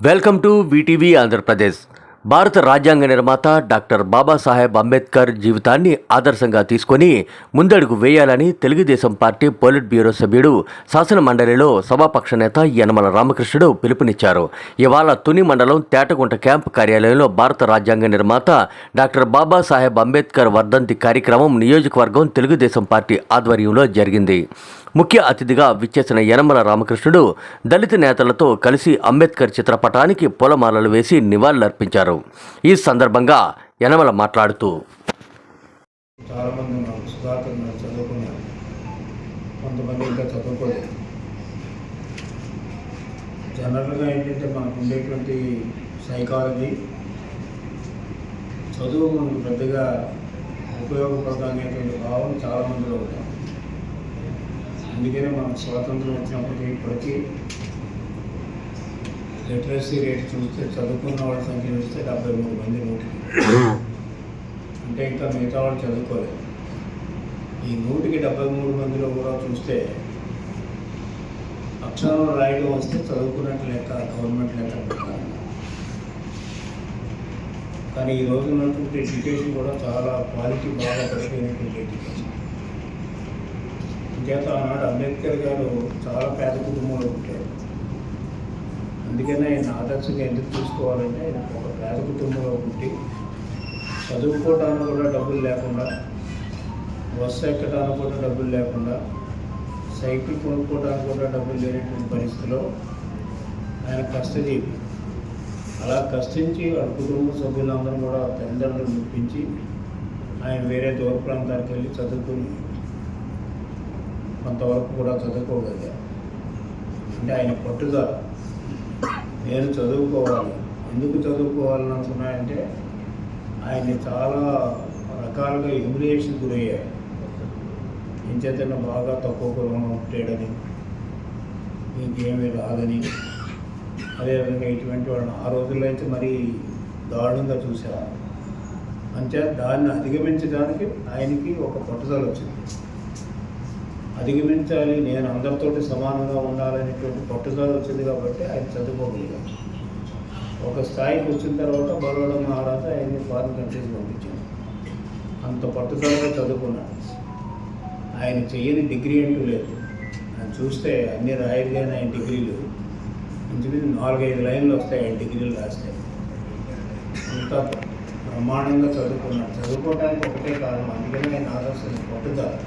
Welcome to VTV Andhra Pradesh భారత రాజ్యాంగ నిర్మాత డాక్టర్ బాబాసాహెబ్ అంబేద్కర్ జీవితాన్ని ఆదర్శంగా తీసుకొని ముందడుగు వేయాలని తెలుగుదేశం పార్టీ పోలిట్ బ్యూరో సభ్యుడు శాసన మండలిలో సభాపక్ష నేత యనమల రామకృష్ణుడు పిలుపునిచ్చారు. ఇవాళ తుని మండలం తేటగుంట క్యాంపు కార్యాలయంలో భారత రాజ్యాంగ నిర్మాత డాక్టర్ బాబాసాహెబ్ అంబేద్కర్ వర్ధంతి కార్యక్రమం నియోజకవర్గం తెలుగుదేశం పార్టీ ఆధ్వర్యంలో జరిగింది. ముఖ్య అతిథిగా విచ్చేసిన యనమల రామకృష్ణుడు దళిత నేతలతో కలిసి అంబేద్కర్ చిత్రపటానికి పూలమాలలు వేసి నివాళులర్పించారు. ఈ సందర్భంగా యనమల మాట్లాడుతూ కొంతమంది ఇంకా చదువుకోలేదు. జనరల్గా ఏంటంటే మనకు ఉండేటువంటి సైకాలజీ చదువు మనకు పెద్దగా ఉపయోగపడదు అనేటువంటి భావన చాలామందిలో ఉంటాం అందుకనే మనకు స్వాతంత్రం వచ్చినప్పటికీ ఇప్పటికీ లిటరసీ రేట్ చూస్తే చదువుకున్న వాళ్ళ సంఖ్య చూస్తే డెబ్బై మూడు మంది నూటికి. అంటే ఇంకా మిగతా వాళ్ళు చదువుకోలేదు. ఈ నూటికి డెబ్బై మూడు మందిలో కూడా చూస్తే అక్షరాలు రాయడం వస్తే చదువుకున్నట్టు లెక్క గవర్నమెంట్ లెక్క కానీ ఈ రోజు ఉన్నటువంటి ఎడ్యుకేషన్ కూడా చాలా క్వాలిటీ బాగా పెరిగినటువంటి ఎడ్యుకేషన్. చేత ఆనాడు అంబేద్కర్ గారు చాలా పేద కుటుంబంలో పుట్టారు. అందుకనే ఆయన ఆదర్శంగా ఎందుకు చూసుకోవాలంటే ఆయన ఒక పేద కుటుంబంలో పుట్టి చదువుకోవడానికి కూడా డబ్బులు లేకుండా బస్సు ఎక్కడానికి కూడా డబ్బులు లేకుండా సైకిల్ కొనుక్కోవడానికి కూడా డబ్బులు లేనటువంటి పరిస్థితిలో ఆయన కష్టజీవి. అలా కష్టించి వాళ్ళ కుటుంబ సభ్యులందరూ కూడా తల్లిదండ్రులు ముప్పించి ఆయన వేరే దూర ప్రాంతానికి వెళ్ళి చదువుకుని కొంతవరకు కూడా చదువుకోగలిగారు అంటే ఆయన పట్టుదల. నేను చదువుకోవాలి. ఎందుకు చదువుకోవాలని అనుకున్నాయంటే ఆయన్ని చాలా రకాలుగా హ్యూమిలియేషన్ గురయ్యారు. ఏం బాగా తక్కువ కులంలో ఉంటాడని ఇంకేమీ రాదని. అదేవిధంగా ఇటువంటి వాళ్ళని ఆ రోజుల్లో అయితే మరీ దారుణంగా చూసేవారు అంతే దాన్ని అధిగమించడానికి ఆయనకి ఒక పట్టుదల వచ్చింది. అధిగమించాలి నేను అందరితోటి సమానంగా ఉండాలనేటువంటి పట్టుదల వచ్చింది కాబట్టి ఆయన చదువుకోగలిగారు ఒక స్థాయికి వచ్చిన తర్వాత బరోడా మహారాజా ఆయన్ని ఫారిన్ కంట్రీస్ పంపించాను అంత పట్టుదలగా చదువుకున్నాడు. ఆయన చేయని డిగ్రీ అంటూ లేదు. ఆయన చూస్తే అన్ని రాయలు ఆయన డిగ్రీలు. ఇంచుమించు నాలుగైదు లైన్లు వస్తాయి ఆయన డిగ్రీలు రాస్తే. అంత బ్రహ్మాండంగా చదువుకున్నాడు. చదువుకోవడానికి ఒకటే కారణం అందుకని ఆయన ఆదర్శం పట్టుదల.